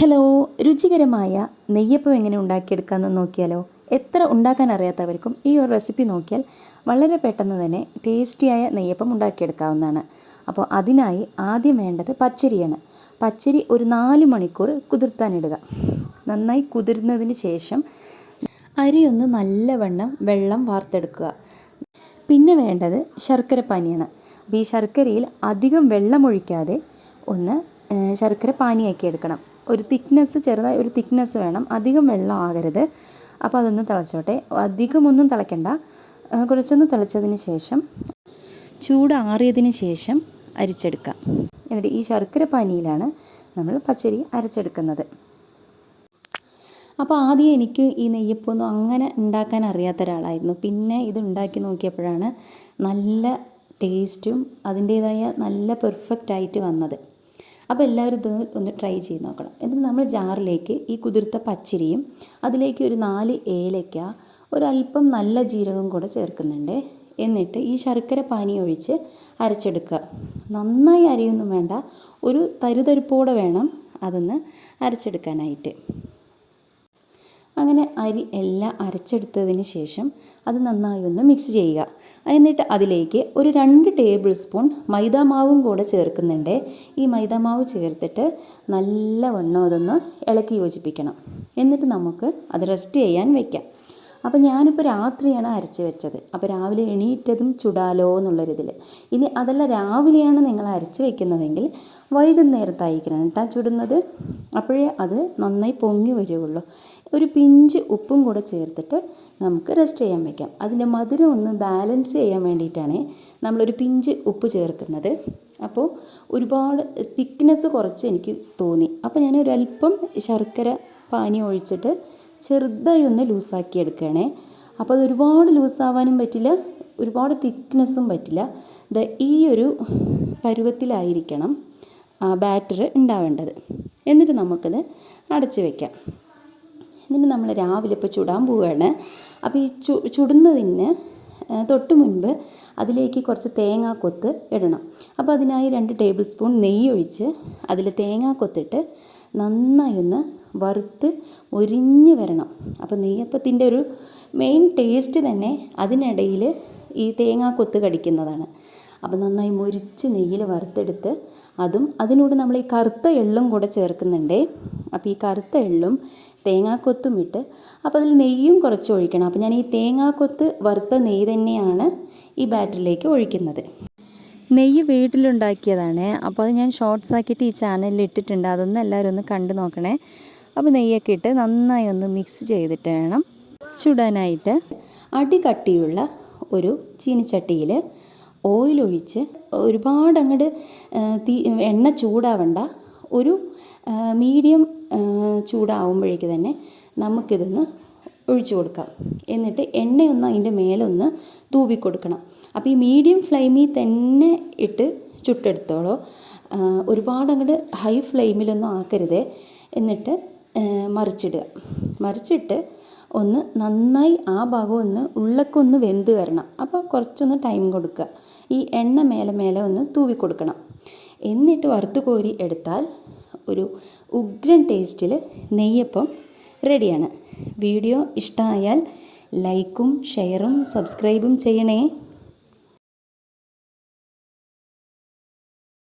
Hello രുചികരമായ നെയ്യപ്പം എങ്ങനെ ഉണ്ടാക്കിയെടുക്കാമെന്ന് നോക്കിയാലോ? എത്ര ഉണ്ടാക്കാൻ അറിയാത്തവർക്കും ഈ ഒരു റെസിപ്പി നോക്കിയാൽ വളരെ പെട്ടെന്ന് തന്നെ ടേസ്റ്റിയായ നെയ്യപ്പം ഉണ്ടാക്കിയെടുക്കാവുന്നതാണ്. അപ്പോൾ അതിനായി ആദ്യം വേണ്ടത് പച്ചരിയാണ്. പച്ചരി ഒരു നാല് മണിക്കൂർ കുതിർത്താനിടുക നന്നായി കുതിർന്നതിന് ശേഷം അരിയൊന്ന് നല്ലവണ്ണം വെള്ളം വാർത്തെടുക്കുക. പിന്നെ വേണ്ടത് ശർക്കര പാനിയാണ്. അപ്പോൾ ഈ ശർക്കരയിൽ അധികം വെള്ളമൊഴിക്കാതെ ഒന്ന് ശർക്കര പാനിയാക്കി എടുക്കണം. ഒരു തിക്നെസ് ചെറുതായി ഒരു തിക്നെസ് വേണം. അധികം വെള്ളം ആകരുത്. അപ്പോൾ അതൊന്ന് തിളച്ചോട്ടെ. അധികമൊന്നും തിളയ്ക്കണ്ട കുറച്ചൊന്ന് തിളച്ചതിന് ശേഷം ചൂട് ആറിയതിന് ശേഷം അരിച്ചെടുക്കാം. എന്നിട്ട് ഈ ശർക്കര പാനിയിലാണ് നമ്മൾ പച്ചരി അരച്ചെടുക്കുന്നത്. അപ്പോൾ ആദ്യം എനിക്ക് ഈ നെയ്യപ്പമൊന്നും അങ്ങനെ ഉണ്ടാക്കാൻ അറിയാത്ത ഒരാളായിരുന്നു. പിന്നെ ഇത് ഉണ്ടാക്കി നോക്കിയപ്പോഴാണ് നല്ല ടേസ്റ്റും അതിന്റേതായ നല്ല പെർഫെക്റ്റ് ആയിട്ട് വന്നത്. അപ്പോൾ എല്ലാവരും ഇത് ഒന്ന് ട്രൈ ചെയ്ത് നോക്കണം. എന്നിട്ട് നമ്മൾ ജാറിലേക്ക് ഈ കുതിർത്ത പച്ചരിയും അതിലേക്ക് ഒരു നാല് ഏലക്ക ഒരല്പം നല്ല ജീരകം കൂടെ ചേർക്കുന്നുണ്ട്. എന്നിട്ട് ഈ ശർക്കര പാനി ഒഴിച്ച് അരച്ചെടുക്കുക. നന്നായി അരിയൊന്നും വേണ്ട ഒരു തരുതരിപ്പോടെ വേണം അതൊന്ന് അരച്ചെടുക്കാനായിട്ട്. അങ്ങനെ അരി എല്ലാം അരച്ചെടുത്തതിന് ശേഷം അത് നന്നായി ഒന്ന് മിക്സ് ചെയ്യുക. എന്നിട്ട് അതിലേക്ക് ഒരു രണ്ട് ടേബിൾ സ്പൂൺ മൈദാമാവും കൂടെ ചേർക്കുന്നുണ്ട്. ഈ മൈദാമാവ് ചേർത്തിട്ട് നല്ല നല്ലവണ്ണം അതൊന്ന് ഇളക്കി യോജിപ്പിക്കണം. എന്നിട്ട് നമുക്ക് അത് റെസ്റ്റ് ചെയ്യാൻ വെക്കാം. അപ്പോൾ ഞാനിപ്പോൾ രാത്രിയാണ് അരച്ച് വെച്ചത്. അപ്പോൾ രാവിലെ എണീറ്റതും ചുടാലോ എന്നുള്ളൊരിതിൽ ഇനി അതല്ല രാവിലെയാണ് നിങ്ങൾ അരച്ച് വെക്കുന്നതെങ്കിൽ വൈകുന്നേരത്തായിരിക്കണം കേട്ടോ ചുടുന്നത്. അപ്പോഴേ അത് നന്നായി പൊങ്ങി വരികയുള്ളൂ ഒരു പിഞ്ച് ഉപ്പും കൂടെ ചേർത്തിട്ട് നമുക്ക് റെസ്റ്റ് ചെയ്യാൻ വയ്ക്കാം അതിന്റെ മധുരം ഒന്ന് ബാലൻസ് ചെയ്യാൻ വേണ്ടിയിട്ടാണ് നമ്മളൊരു പിഞ്ച് ഉപ്പ് ചേർക്കുന്നത്. അപ്പോൾ ഒരുപാട് തിക്നെസ് കുറച്ച് എനിക്ക് തോന്നി. അപ്പോൾ ഞാൻ ശർക്കര പാനി ഒഴിച്ചിട്ട് ചെറുതായി ഒന്ന് ലൂസാക്കി എടുക്കണേ അപ്പോൾ അത് ഒരുപാട് ലൂസാവാനും പറ്റില്ല ഒരുപാട് തിക്നെസ്സും പറ്റില്ല. ദ ഈ ഒരു പരുവത്തിലായിരിക്കണം ബാറ്റർ ഉണ്ടാവേണ്ടത്. എന്നിട്ട് നമുക്കത് അടച്ച് വയ്ക്കാം എന്നിട്ട് നമ്മൾ രാവിലെ ഇപ്പോൾ ചുടാൻ പോവുകയാണ്. അപ്പോൾ ഈ ചു ചുടുന്നതിന് തൊട്ട് മുൻപ് അതിലേക്ക് കുറച്ച് തേങ്ങാക്കൊത്ത് ഇടണം. അപ്പോൾ അതിനായി രണ്ട് ടേബിൾ സ്പൂൺ നെയ്യ് ഒഴിച്ച് അതിൽ തേങ്ങാക്കൊത്തിട്ട് നന്നായി ഒന്ന് വറുത്ത് ഒരിഞ്ഞ് വരണം. അപ്പോൾ നെയ്യപ്പത്തിന്റെ ഒരു മെയിൻ ടേസ്റ്റ് തന്നെ അതിനിടയിൽ ഈ തേങ്ങാക്കൊത്ത് കടിക്കുന്നതാണ്. അപ്പോൾ നന്നായി മുരിച്ച് നെയ്യിൽ വറുത്തെടുത്ത് അതും അതിനോട് നമ്മൾ ഈ കറുത്ത എള്ളും കൂടെ ചേർക്കുന്നുണ്ട്. അപ്പോൾ ഈ കറുത്ത എള്ളും തേങ്ങാക്കൊത്തും ഇട്ട് അപ്പോൾ അതിൽ നെയ്യും കുറച്ച് ഒഴിക്കണം. അപ്പോൾ ഞാൻ ഈ തേങ്ങാക്കൊത്ത് വറുത്ത നെയ്യ് തന്നെയാണ് ഈ ബാറ്ററിലേക്ക് ഒഴിക്കുന്നത്. നെയ്യ് വീട്ടിലുണ്ടാക്കിയതാണ്. അപ്പോൾ അത് ഞാൻ ഷോർട്സ് ആക്കിയിട്ട് ഈ ചാനലിൽ ഇട്ടിട്ടുണ്ട്. അതൊന്ന് എല്ലാവരും ഒന്ന് കണ്ടു നോക്കണേ. അപ്പോൾ നെയ്യൊക്കെ ഇട്ട് നന്നായി ഒന്ന് മിക്സ് ചെയ്തിട്ട് വേണം. ചുടാനായിട്ട് അടി കട്ടിയുള്ള ഒരു ചീനിച്ചട്ടിയിൽ ഓയിലൊഴിച്ച് ഒരുപാട് അങ്ങോട്ട് തീ എണ്ണ ചൂടാവണ്ട. ഒരു മീഡിയം ചൂടാവുമ്പോഴേക്ക് തന്നെ നമുക്കിതൊന്ന് ഒഴിച്ചു കൊടുക്കാം. എന്നിട്ട് എണ്ണയൊന്ന് അതിന്റെ മേലൊന്ന് തൂവി കൊടുക്കണം അപ്പോൾ ഈ മീഡിയം ഫ്ലെയിമിൽ തന്നെ ഇട്ട് ചുട്ടെടുത്തോളൂ. ഒരുപാട് അങ്ങോട്ട് ഹൈ ഫ്ലെയിമിലൊന്നും ആക്കരുത്. എന്നിട്ട് മറിച്ചിടുക. മറിച്ചിട്ട് ഒന്ന് നന്നായി ആ ഭാഗം ഒന്ന് ഉള്ളക്കൊന്ന് വെന്ത് വരണം. അപ്പോൾ കുറച്ചൊന്ന് ടൈം കൊടുക്കുക. ഈ എണ്ണ മേലെ മേലെ ഒന്ന് തൂവി കൊടുക്കണം എന്നിട്ട് വറുത്ത് കോരി എടുത്താൽ ഒരു ഉഗ്രൻ ടേസ്റ്റിൽ നെയ്യപ്പം റെഡിയാണ്. വീഡിയോ ഇഷ്ടമായാൽ ലൈക്കും ഷെയറും സബ്സ്ക്രൈബും ചെയ്യണേ.